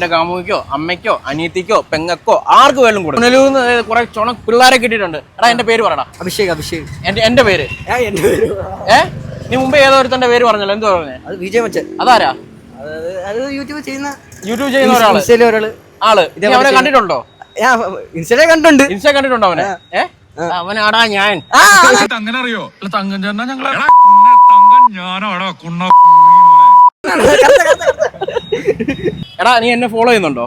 എന്റെ കാമുകിക്കോ അമ്മയ്ക്കോ അനിയത്തിക്കോ പെങ്ങക്കോ ആർക്ക് വേലും കൊടുക്കും. പുനലൂന്ന് കുറെ ചുണ പിള്ളേരെ കിട്ടിയിട്ടുണ്ട്. എടാ എന്റെ പേര് പറടാ. അഭിഷേക് അഭിഷേക്. എന്റെ എന്റെ പേര്. ആ എന്റെ പേര്. ഏ? നീ മുമ്പേ ഏതോ ഒരുത്തന്റെ പേര് പറഞ്ഞല്ലോ എന്തോ പറഞ്ഞേ? അത് വിജയ് മച്ചൻ അതാരാ? അത് യൂട്യൂബ് ചെയ്യുന്ന യൂട്യൂബ് ചെയ്യുന്ന ഒരാൾ. ഇൻസ്റ്റയിലെ ഒരാൾ. ആൾ. നീ അവനെ കണ്ടിട്ടുണ്ടോ? ഞാൻ ഇൻസ്റ്റയിലെ കണ്ടുണ്ട് ഇൻസ്റ്റ കണ്ടിട്ടുണ്ടോ അവനെ? ഏ? അവനാടാ ഞാൻ. ആ അങ്ങനെ അറിയോ? തങ്കൻ തങ്കം ചേട്ടനാ ഞങ്ങളെ തങ്കൻ ഞാനാടാ കുണ്ണ മോനെ. എടാ നീ എന്നെ ഫോളോ ചെയ്യുന്നുണ്ടോ?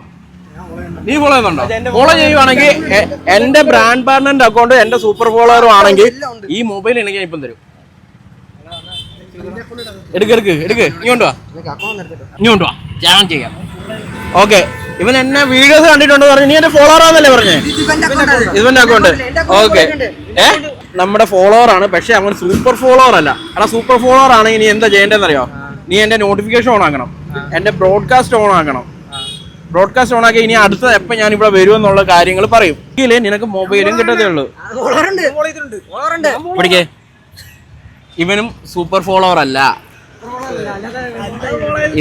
നീ ഫോളോ ചെയ്യുന്നുണ്ടോ? ഫോളോ ചെയ്യുവാണെങ്കിൽ എന്റെ ബ്രാൻഡ് പാർട്ണറിന്റെ അക്കൗണ്ട് എന്റെ സൂപ്പർ ഫോളോവറും ആണെങ്കിൽ ഈ മൊബൈൽ എനിക്ക് ഞാൻ ഇപ്പം തരും. എടുക്ക് എടുക്ക് എടുക്ക്. ഇങ്ങോട്ട് വാ. ഇങ്ങോട്ട് വാ. ഞാൻ ചെയ്യാം. ഓക്കെ ഇവൻ എന്നെ വീഡിയോസ് കണ്ടിട്ടുണ്ടോ പറഞ്ഞു നീ എന്റെ ഫോളോവർ ആണെന്നല്ലേ പറഞ്ഞേ? ഇവന്റെ അക്കൗണ്ട് ഓക്കെ ഏ? നമ്മുടെ ഫോളോവർ ആണ് പക്ഷെ അവൻ സൂപ്പർ ഫോളോവർ അല്ല. എടാ സൂപ്പർ ഫോളോവർ ആണെങ്കിൽ നീ എന്താ ചെയ്യേണ്ടതെന്ന് അറിയോ നീ എന്റെ നോട്ടിഫിക്കേഷൻ ഓൺ ആക്കണം. എന്റെ ബ്രോഡ്കാസ്റ്റ് ഓൺ ആക്കണം. ബ്രോഡ്കാസ്റ്റ് ഓൺ ആക്കി ഇനി അടുത്ത എപ്പോൾ ഞാൻ ഇവിടെ വരുമെന്നുള്ള കാര്യങ്ങൾ പറയും. ഇല്ലേ? നിനക്ക് മൊബൈലും കിട്ടത്തേ ഉള്ളൂ. പഠിക്കേ. ഇവനും സൂപ്പർ ഫോളോവർ അല്ല.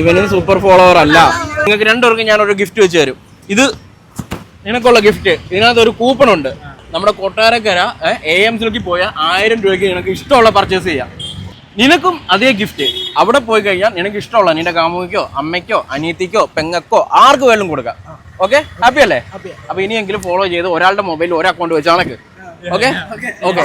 ഇവനും സൂപ്പർ ഫോളോവർ അല്ല. നിങ്ങൾക്ക് രണ്ടുപേർക്കും ഞാൻ ഒരു ഗിഫ്റ്റ് വെച്ച് തരും. ഇത് നിനക്കുള്ള ഗിഫ്റ്റ് ഇതിനകത്ത് ഒരു കൂപ്പൺ ഉണ്ട്. നമ്മുടെ കൊട്ടാരക്കര എ എം സിലേക്ക് പോയാൽ ആയിരം രൂപയ്ക്ക് നിനക്ക് ഇഷ്ടമുള്ള പർച്ചേസ് ചെയ്യാം. നിനക്കും അതേ ഗിഫ്റ്റ് അവിടെ പോയി കഴിഞ്ഞാൽ നിനക്ക് ഇഷ്ടമുള്ള നിന്റെ കാമുകിക്കോ അമ്മയ്ക്കോ അനിയത്തിക്കോ പെങ്ങക്കോ ആർക്ക് വേണം കൊടുക്കാം. ഓക്കെ ഹാപ്പി അല്ലേ? അപ്പൊ ഇനിയെങ്കിലും ഫോളോ ചെയ്ത് ഒരാളുടെ മൊബൈലിൽ ഒരു അക്കൗണ്ട് വെച്ചാണക്ക് ഓക്കെ ഓക്കെ